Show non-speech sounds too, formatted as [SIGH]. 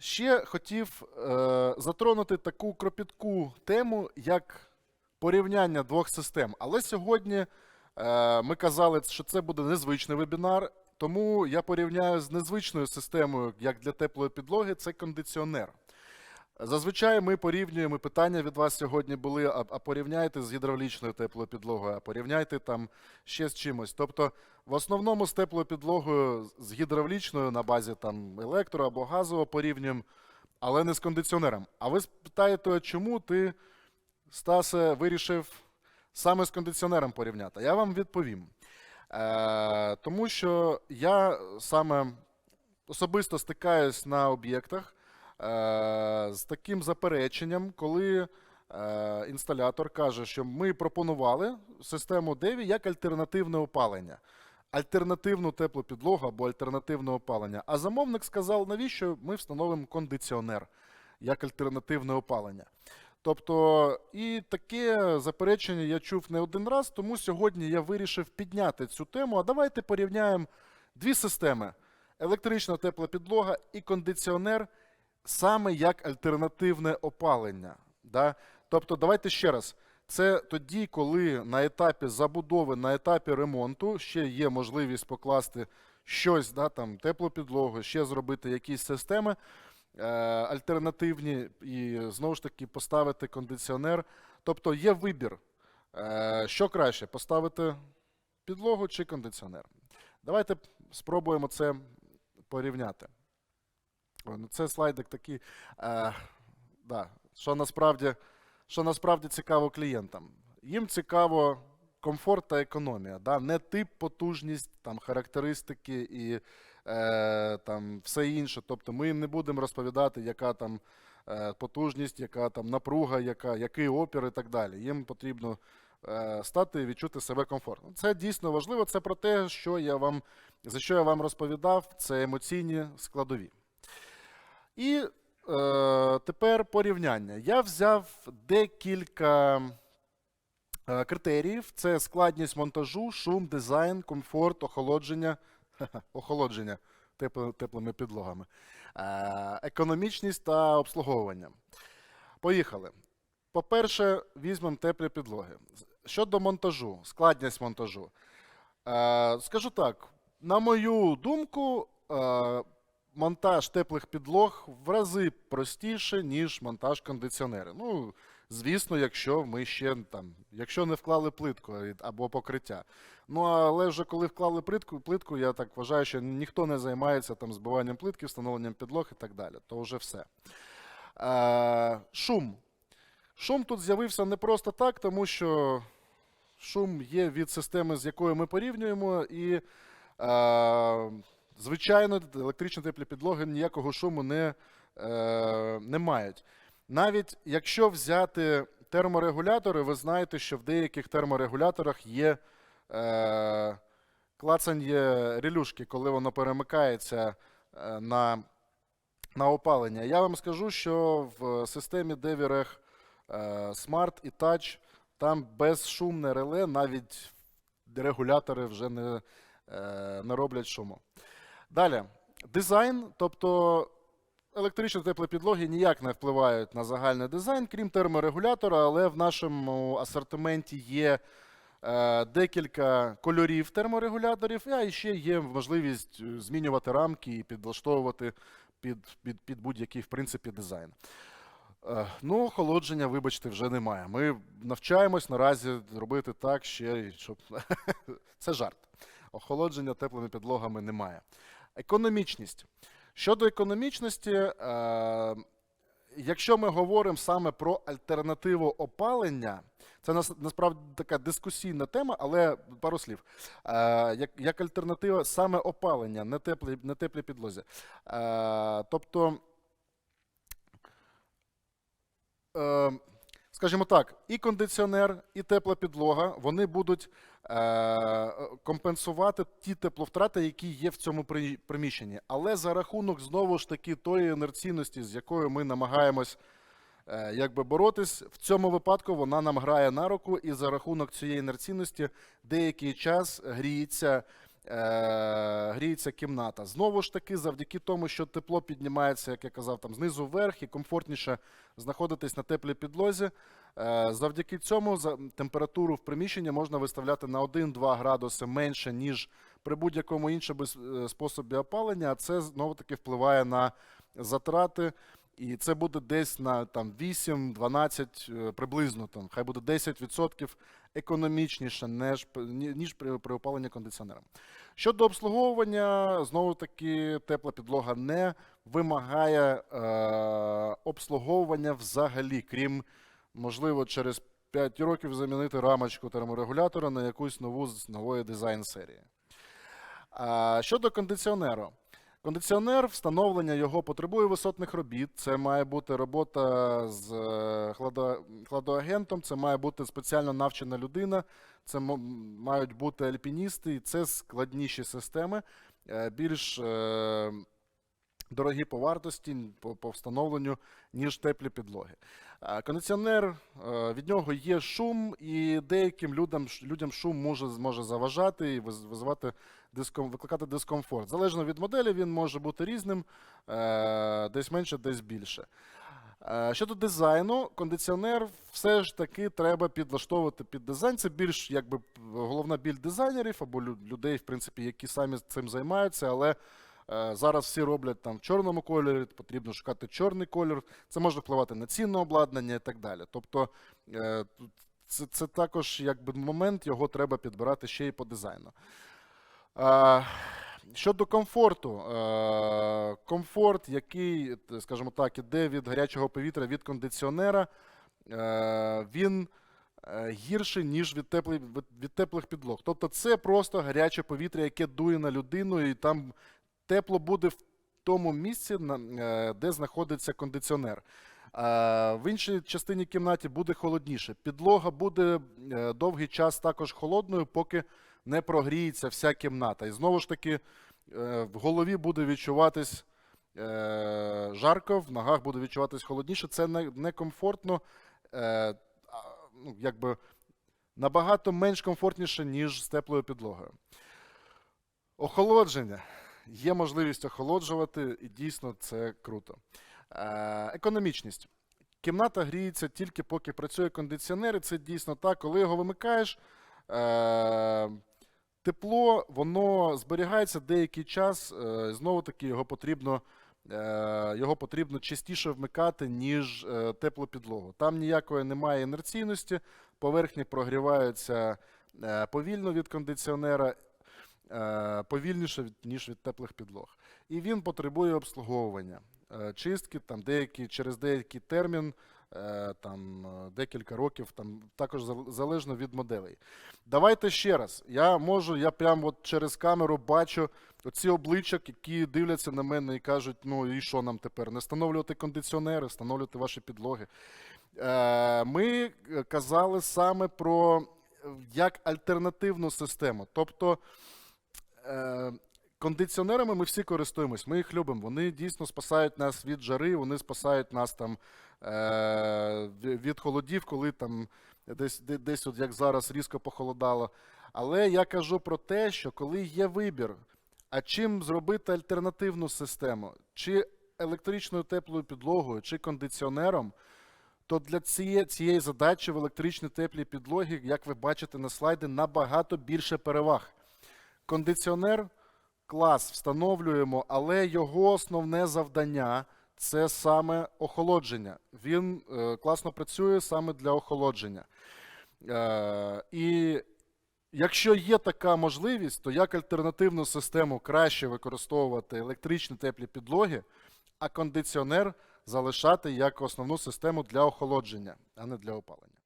Ще хотів е, затронути таку кропітку тему, як порівняння двох систем. Але сьогодні е, ми казали, що це буде незвичний вебінар, тому я порівняю з незвичною системою, як для теплої підлоги, це кондиціонер. Зазвичай ми порівнюємо питання від вас сьогодні були: а, а порівняйте з гідравлічною теплою підлогою, а порівняйте там ще з чимось. Тобто, в основному з теплою підлогою з гідравлічною на базі там електро або газово порівнюємо, але не з кондиціонером. А ви спитаєте, чому ти, Стасе, вирішив саме з кондиціонером порівняти? Я вам відповім. Е, тому що я саме особисто стикаюсь на об'єктах з таким запереченням, коли е, інсталятор каже, що ми пропонували систему DEVI як альтернативне опалення, альтернативну теплу підлогу або альтернативне опалення. А замовник сказав, навіщо ми встановимо кондиціонер як альтернативне опалення. Тобто, і таке заперечення я чув не один раз, тому сьогодні я вирішив підняти цю тему. А давайте порівняємо дві системи: електрична тепла підлога і кондиціонер саме як альтернативне опалення. Да? Тобто, давайте ще раз. Це тоді, коли на етапі забудови, на етапі ремонту ще є можливість покласти щось, да, там, теплу підлогу, ще зробити якісь системи е, альтернативні і знову ж таки поставити кондиціонер. Тобто є вибір, е, що краще, поставити підлогу чи кондиціонер. Давайте спробуємо це порівняти. Ну Це слайдик такий, е, да, що, насправді, що насправді цікаво клієнтам. Їм цікаво комфорт та економія, да? не тип, потужність, там, характеристики і е, там, все інше. Тобто ми їм не будемо розповідати, яка там е, потужність, яка там напруга, яка, який опір і так далі. Їм потрібно е, стати і відчути себе комфортно. Це дійсно важливо. Це про те, що я вам, за що я вам розповідав, це емоційні складові. І е, тепер порівняння. Я взяв декілька е, критеріїв: це складність монтажу, шум, дизайн, комфорт, охолодження, [LAUGHS] охолодження теплими підлогами, е, економічність та обслуговування. Поїхали. По-перше, візьмемо теплі підлоги. Щодо монтажу, складність монтажу. Е, скажу так, на мою думку, е, монтаж теплих підлог в рази простіше, ніж монтаж кондиціонерів. Ну, звісно, якщо ми ще там, якщо не вклали плитку або покриття. Ну, але вже коли вклали плитку, плитку, я так вважаю, що ніхто не займається там збиванням плитки, встановленням підлог і так далі. То вже все. Е, шум. Шум тут з'явився не просто так, тому що шум є від системи, з якою ми порівнюємо, і, е, звичайно, електричні теплі підлоги ніякого шуму не, е, не мають. Навіть якщо взяти терморегулятори, ви знаєте, що в деяких терморегуляторах є е, клацання релюшки, коли воно перемикається е, на, на опалення. Я вам скажу, що в системі DeviReg е, Smart і Touch там безшумне реле, навіть регулятори вже не, е, не роблять шуму. Далі, дизайн, тобто електричні теплі підлоги ніяк не впливають на загальний дизайн, крім терморегулятора, але в нашому асортименті є е, декілька кольорів терморегуляторів, а ще є можливість е, змінювати рамки і підлаштовувати під, під, під будь-який в принципі дизайн. Е, Ну, охолодження, вибачте, вже немає. Ми навчаємось наразі робити так, ще, щоб [LAUGHS] це жарт. Охолодження теплими підлогами немає. Економічність. Щодо економічності, е, якщо ми говоримо саме про альтернативу опалення, це нас, насправді така дискусійна тема, але пару слів. Е, як, як альтернатива саме опалення, не теплі, не теплі підлозі. Е, тобто, скажімо так, і кондиціонер, і тепла підлога, вони будуть компенсувати ті тепловтрати, які є в цьому приміщенні. Але за рахунок знову ж таки тої інерційності, з якою ми намагаємось е, якби боротись, в цьому випадку вона нам грає на руку, і за рахунок цієї інерційності деякий час гріється е, гріється кімната. Знову ж таки, завдяки тому, що тепло піднімається, як я казав, там знизу вверх і комфортніше знаходитись на теплій підлозі. Е, завдяки цьому температуру в приміщенні можна виставляти на 1-2 градуси менше, ніж при будь-якому іншому е, способі опалення, а це знову таки впливає на затрати. І це буде десь на там 8-12 е, приблизно там, хай буде 10% економічніше, ніж, ніж при, при опаленні кондиціонером. Щодо обслуговування, знову таки тепла підлога не вимагає е, обслуговування взагалі, крім, можливо, через 5 років замінити рамочку терморегулятора на якусь нову з нової дизайн серії. А, щодо кондиціонеру. Кондиціонер, встановлення його потребує висотних робіт. Це має бути робота з е, хладоагентом, це має бути спеціально навчена людина, це мають бути альпіністи, і це складніші системи, е, більш е, дорогі по вартості, по, по встановленню, ніж теплі підлоги. Кондиціонер, е, від нього є шум, і деяким людям, людям шум може, може заважати і виз- визивати диском, викликати дискомфорт. Залежно від моделі, він може бути різним, е, десь менше, десь більше. Е, Щодо дизайну, кондиціонер все ж таки треба підлаштовувати під дизайн. Це більш якби головна біль дизайнерів або людей, в принципі, які самі цим займаються, але зараз всі роблять там в чорному кольорі, потрібно шукати чорний колір. Це може впливати на цінне обладнання і так далі. Тобто е, це, це також якби момент, його треба підбирати ще й по дизайну. Е, Щодо комфорту, е, комфорт, який, скажімо так, іде від гарячого повітря, від кондиціонера, е, він е, гірший, ніж від, теплий, від, від теплих підлог. Тобто це просто гаряче повітря, яке дує на людину, і там тепло буде в тому місці, е, де знаходиться кондиціонер. В іншій частині кімнаті буде холодніше. Підлога буде е, довгий час також холодною, поки не прогріється вся кімната. І знову ж таки, е, в голові буде відчуватись е, жарко, в ногах буде відчуватись холодніше. Це не- некомфортно, е, ну, якби набагато менш комфортніше, ніж з теплою підлогою. Охолодження. Є можливість охолоджувати, і дійсно це круто. Е, економічність. Кімната гріється тільки поки працює кондиціонер, і це дійсно так. Коли його вимикаєш, е, тепло воно зберігається деякий час. Е, знову таки, його потрібно, його потрібно частіше вмикати, ніж теплу підлогу. Там ніякої немає інерційності, поверхні прогріваються повільно від кондиціонера, повільніше, ніж від теплих підлог. І він потребує обслуговування. Е, Чистки там деякі, через деякий термін, е, там е, декілька років, там також залежно від моделей. Давайте ще раз. Я можу, я прямо от через камеру бачу оці обличчя, які дивляться на мене і кажуть: ну і що нам тепер? Не встановлювати кондиціонери, встановлювати ваші підлоги. Е, Ми е, казали саме про е, як альтернативну систему. Тобто е, кондиціонерами ми всі користуємось, ми їх любимо. Вони дійсно спасають нас від жари, вони спасають нас там е, від холодів, коли там десь, десь от як зараз різко похолодало. Але я кажу про те, що коли є вибір, а чим зробити альтернативну систему, чи електричною теплою підлогою, чи кондиціонером, то для цієї, цієї задачі в електричній теплій підлогі, як ви бачите на слайді, набагато більше переваг. Кондиціонер клас встановлюємо, але його основне завдання це саме охолодження. Він е, класно працює саме для охолодження. Е, і якщо є така можливість, то як альтернативну систему краще використовувати електричні теплі підлоги, а кондиціонер залишати як основну систему для охолодження, а не для опалення.